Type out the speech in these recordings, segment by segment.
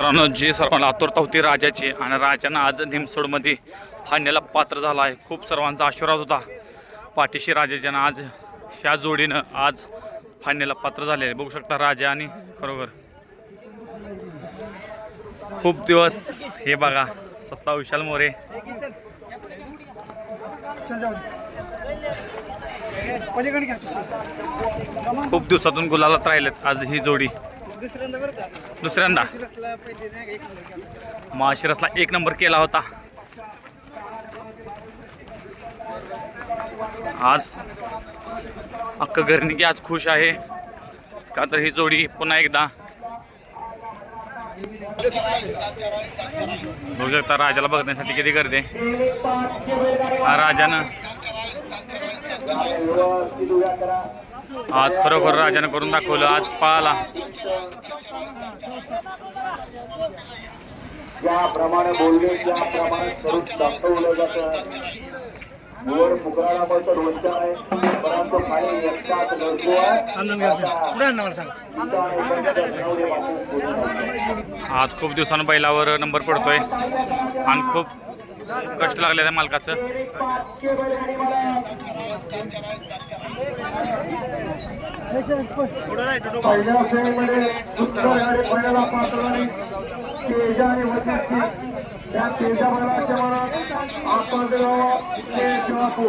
मित्रांनो जी सर्वांना आतुरता होती राजाची आणि राजानं आज निमसोडमध्ये फाडण्याला पात्र झाला आहे. खूप सर्वांचा आशीर्वाद होता. पाठीशी राजाच्यानं आज ह्या जोडीनं आज फायनलला पात्र झाले आहे. बघू शकता राजा आणि खरोखर. खूप दिवस हे बघा सत्ता विशाल मोरे. खूप दिवसातून गुलालात राहिलेत आज ही जोडी. दुसऱ्यांदा बरं का? दुसऱ्यांदा. शिरसला पहिले नाही का एक नंबर केला. माशिरसला एक नंबर केला होता. आज अख्खं घरनिकी आज खुश आहे. का तर ही जोडी पुन्हा एकदा. बघू शकता राजाला बघण्यासाठी किती गर्दी आहे. हा राजानं आज खरोखर राजानं करून दाखवलं आज पळाला ज्याप्रमाणे बोलले त्याप्रमाणे दाखवलं जातं. वर रोजगार आहे परंतु खाली एकटाच आज खूप दिवसानं बैलावर नंबर पडतोय आणि खूप कष्ट लागले त्या मालकाचं. पहिल्या फेरीमध्ये सुंदर पहिल्याला पात्र झाली तेजा आणि वजीरची त्या तेजा बैलाच्या मनात आपण तेज बापू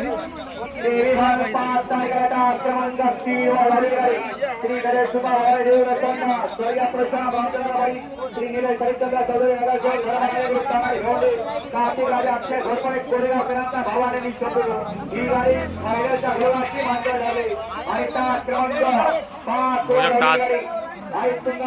एक मिनिट त्याचे पैसे देवी भारतात जाणता देवी भारतात जाणता आक्रमण करती वाढी श्री गणेश सुभाष देव रत्ना स्वर्गीय प्रशांत रामचंद्रबाई श्री निलेश हरिचंद्र चौधरी नगर जय घराणे वृत्ताने घेऊन कार्तिक राजा अक्षय घोरपडे कोरेगाव फिरंता भावाने निशब्द ही गाडी महिलेच्या गोलाची मांडर झाली आणि त्या क्रमांक पाच बघू शकता आज. आई तुंगा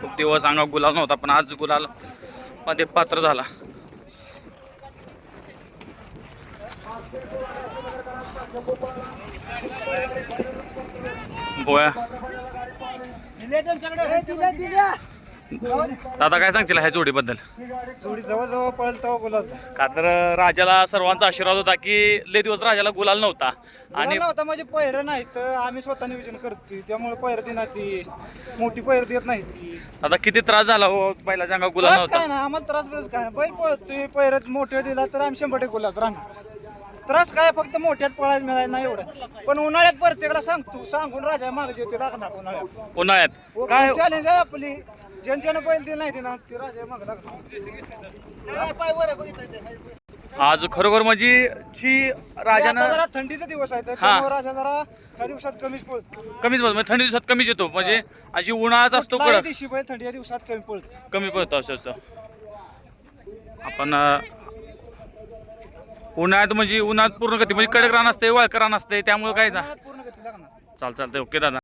खूप दिवस अंगा गुलाल नव्हता पण आज गुलाल मध्ये पात्र झाला. बोया. दादा काय सांगशील ह्या जोडीबद्दल? जोडी जवळ जवळ पळेल तेव्हा बोलत का तर राजाला सर्वांचा आशीर्वाद होता की लय दिवस राजाला गुलाल नव्हता. आणि आणि होता म्हणजे पहिरं नाही तर आम्ही स्वतः नियोजन करतोय. त्यामुळे पहिरं देणार ती. मोठी पहिरं देत नाही ती. आता किती त्रास झाला हो बैलाच्या अंगावर गुलाल त्रास नव्हता? काय ना आम्हाला त्रास बिरास काय नाही. बैल पळतोय पहिरत मोठे दिला तर आम्ही शंभर टक्के गुलाब राहणार. त्रास काय फक्त मोठ्यात पळायला मिळायला नाही एवढं. पण उन्हाळ्यात प्रत्येकाला सांगतो सांगून राजा मागे जेवते लागणार उन्हाळ्यात. उन्हाळ्यात. काय चॅलेंज आहे आपली. ज्यानं ज्यानं बैल दिला नाही दिला ते राजा मागे लागणार पाय वर आहे, बघितलं ते. आज खरोखर म्हणजे जी आता राजानं जरा थंडीचा दिवस आहे तर हा. त्यामुळे राजा जरा ह्या दिवसात कमीच पळतो. कमीच बघ म्हणजे थंडी दिवसात कमीच येतो म्हणजे अशी उन्हाळाच असतो कुठलाही कडक दिवशी बैल थंडी या दिवसात कमी पळतो. कमी पडतो असं असतं आपण अं, उन्हाळ्यात म्हणजे उन्हाळ्यात पूर्ण गती म्हणजे कडक रान असते वाळकर रान असते त्यामुळे काय ना. पूर्ण गती लागणार. चाल चालतंय ओके दादा.